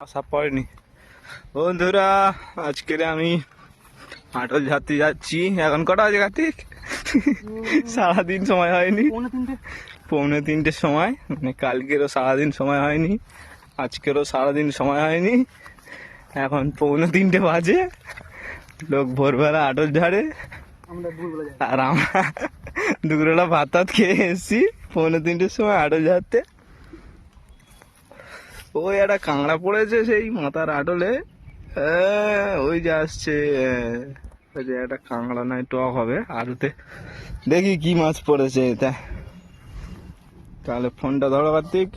আসা পড়েনি। বন্ধুরা আজকের আমি আটল যাত্রী যাচ্ছি। এখন কটা বাজে কার্তিক? সারাদিন সময় হয়নি। পৌনে তিনটে। তিনটের সময়। মানে কালকেরও সারাদিন সময় হয়নি। আজকেরও সারাদিন সময় হয়নি। এখন পৌনে তিনটে বাজে। লোক ভোরবেলা আটল ঝাড়ে। আর আমরা দুপুরবেলা ভাত টাত খেয়ে এসেছি। পৌনে তিনটের সময় আটল ঝাড়তে। ওই একটা কাঁকড়া পড়েছে সেই মাথার আটলে হ্যাঁ, ওই যে আসছে হ্যাঁ। ওই যে একটা কাঁকড়া নয় টক হবে আলুতে। দেখি কি মাছ পড়েছে এটা। তাহলে ফোনটা ধরো কার্তিক।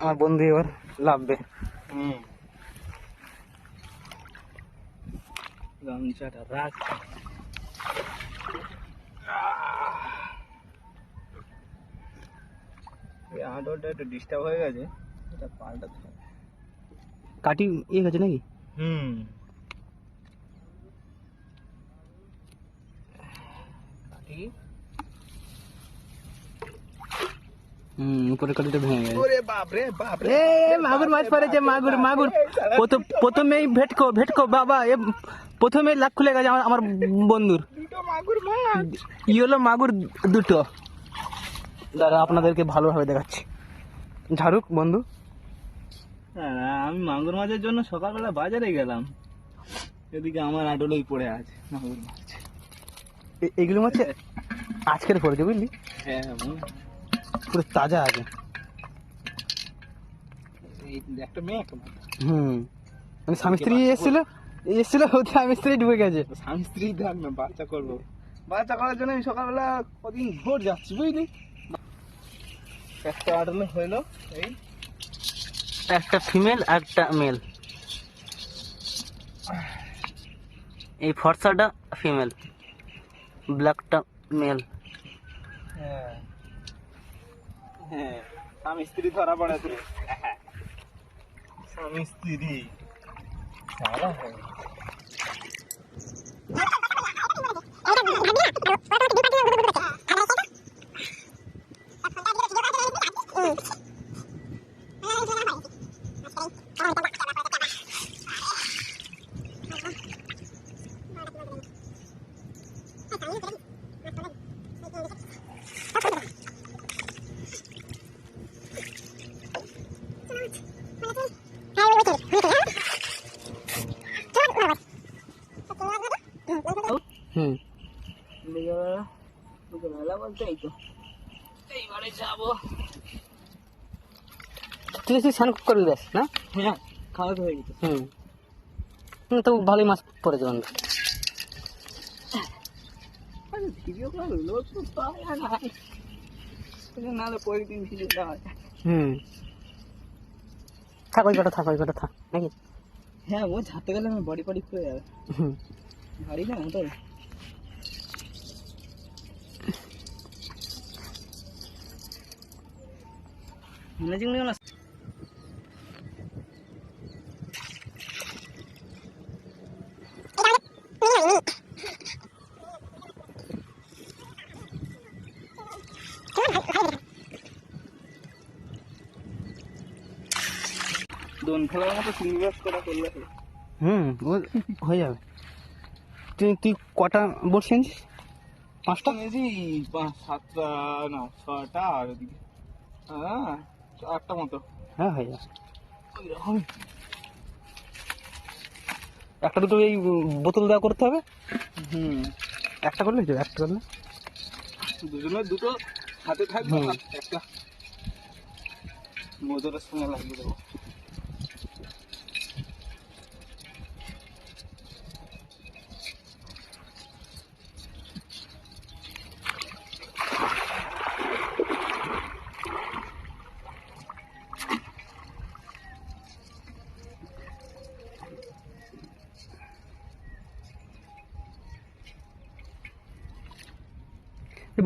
আমার বন্ধু এবার লাভবে হুম। গামছাটা রাখ। এই একটু ডিস্টার্ব হয়ে গেছে এটা পাল্টাতে হবে কাটি ইয়ে গেছে নাকি? হুম। কাটি হুম উপরে কাটিটা ভেঙে গেছে। ওরে বাপ রে বাপ রে মাগুর মাছ পড়েছে মাগুর মাগুর। প্রথম প্রথমেই ভেটকো ভেটকো বাবা এ প্রথমেই লাখ খুলে গেছে আমার আমার বন্ধুর। দুটো মাগুর মাছ। ই হলো মাগুর দুটো। দাদা আপনাদেরকে ভালোভাবে দেখাচ্ছি। ঝাড়ুক বন্ধু। হ্যাঁ, আমি মাগুর মাছের জন্য সকালবেলা বাজারে গেলাম। এদিকে আমার আটলেই পড়ে আছে মাগুর মাছ। এগুলো হচ্ছে আজকের পড়েছে বুঝলি? হ্যাঁ পুরো তাজা আছে। এই একটা মেয়ে হুম। মানে স্বামী স্ত্রী এসেছিল? এসেছিল ওদের স্বামী স্ত্রী ঢুকে গেছে। স্বামী স্ত্রী থাক না বাচ্চা করব। বাচ্চা করার জন্য আমি সকালবেলা কদিন ভোর যাচ্ছি বুঝলি? একটা আটলে হইল এই। একটা ফিমেল একটা মেল। এই ফর্সাটা ফিমেল ব্ল্যাকটা মেল। হ্যাঁ। হ্যাঁ স্বামী স্ত্রী ধরা পড়েছে। স্বামী স্ত্রী। সারা হয়ে গেছে। হুম বিকেলবেলা বিকেলবেলা বলতে এই তো এইবারে যাব তুই স্নান করবি ব্যাস না? হ্যাঁ খাওয়া তো হয়ে গেছে। হুম। হুম তো ভালোই মাছ পড়েছে বন্ধু। ভিডিও কল লোক তো পায় না নাহলে পরের দিন ভিডিও যায় হুম। থাক ওই কটা থাক ওই কটা থাক নাকি? হ্যাঁ ও গেলে আমি বডি খুলে যাবে। হুম। ভারী না তো না দোন খেলার মতো করলে হুম ও হয়ে যাবে। তুই তুই কটা বসে পাঁচটা? নিয়েছি পাঁচ সাতটা না ছটা আর ওদিকে হ্যাঁ আটটা মতো। হ্যাঁ হয়ে যাবে। একটা দুটো এই বোতল দেওয়া করতে হবে। হুম। একটা করলে হয়ে যাবে একটা করলে। দুজনের দুটো হাতে থাকবে একটা। মোজরের সঙ্গে লাগিয়ে দেবো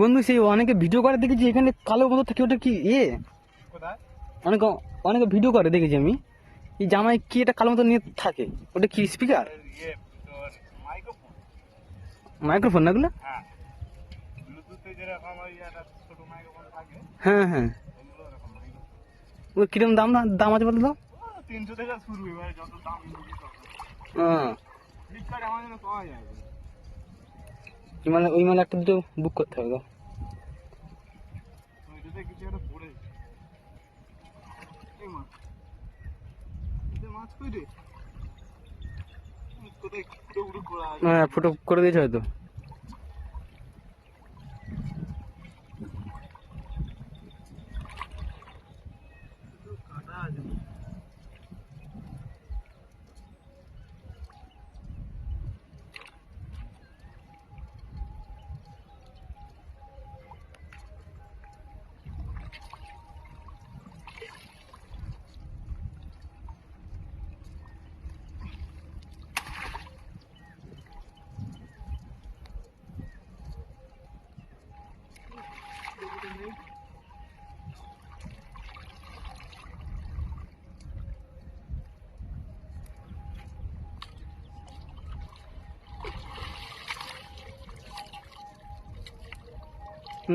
বন্ধু সেই অনেকে ভিডিও করে দেখেছি এখানে কালো মতো থাকে ওটা কি এ? অনেকে অনেকে ভিডিও করে দেখেছি আমি। এই জামাই কি এটা কালো মতো নিয়ে থাকে? ওটা কি স্পিকার ইয়ে মাইক্রোফোন মাইক্রোফোন না ওগুলো? হ্যাঁ। হ্যাঁ হ্যাঁ। ওই কিরম দাম দাম আছে বলতো তো। তিনশো থেকে শুরু যত দাম হ্যাঁ যাবে ওই মালে একটা দুটো বুক করতে হবে তো ওইটাতে কিছু একটা পড়ে এই মাছ এতে মাছ কই রে কোথায় ফুটো ফুটো করা আছে হ্যাঁ ফটো করে দিয়েছে হয়তো কাটা আছে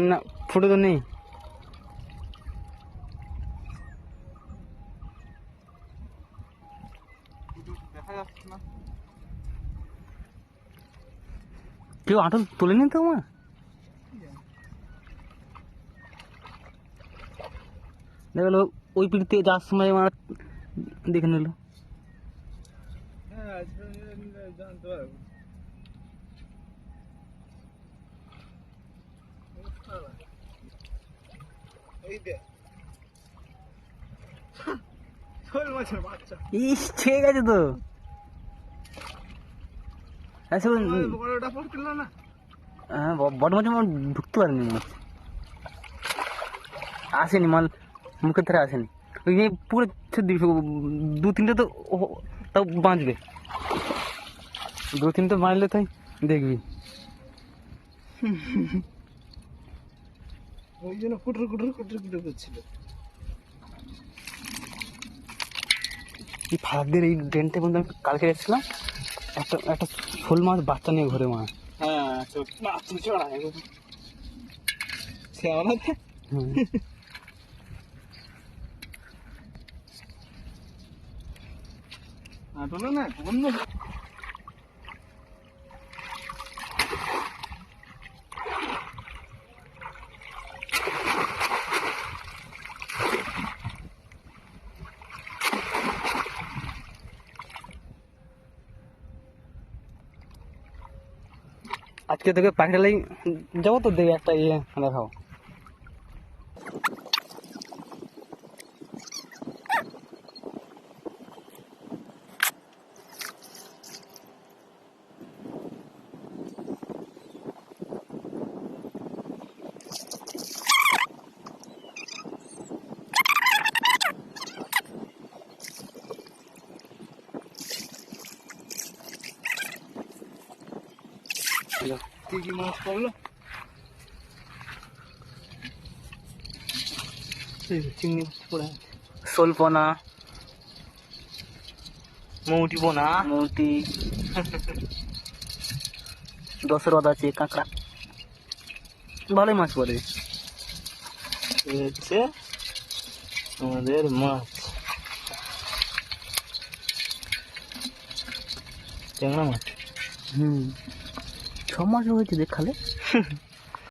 না, ফটো তো নেই। না কেউ আটল তোলেনি তো আমার দেখা গেলো, ওই পিড়িতে যাওয়ার সময় আমার দেখে নিল। হ্যাঁ আজকে জানতে পারব এই দে শোল মাছের বাচ্চা ইস ঠিক আছে তো। আচ্ছা ওই- ওই বড়টা পড়ছিল না? হ্যাঁ ব- বড় মাছ আমার ঢুকতে পারেনি মাছ আসেনি মাল মুখের ধারে আসেনি। ওই যে পুরো ছেড়ে দিবি সব দু তিনটে তো ও- তাও বাঁচবে। দু তিনটে বাঁচলে তাই দেখবি। ওই জন্য কুটুর কুটুর কুটুর কুটুর করছিল। এই ফাঁকদের এই ড্রেনটা বন্ধু আমি কালকে এসেছিলাম একটা একটা শোল মাছ বাচ্চা নিয়ে ঘরে মা। হ্যাঁ চড়া শ্যাওলাতে হুম। না আজকে তোকে পাখিটালাই যাব তো দেখি একটা ইয়ে দেখাও কি কি মাছ পড়ল চিংড়ি পড়ে শোলপনা। মৌটি পোনা। মৌটি। দশরথ আছে কাঁকড়া। ভালোই মাছ পড়ে। এই হচ্ছে আমাদের মাছ। ট্যাংরা মাছ। হুম। ছ মাস হয়েছে দেখ খালে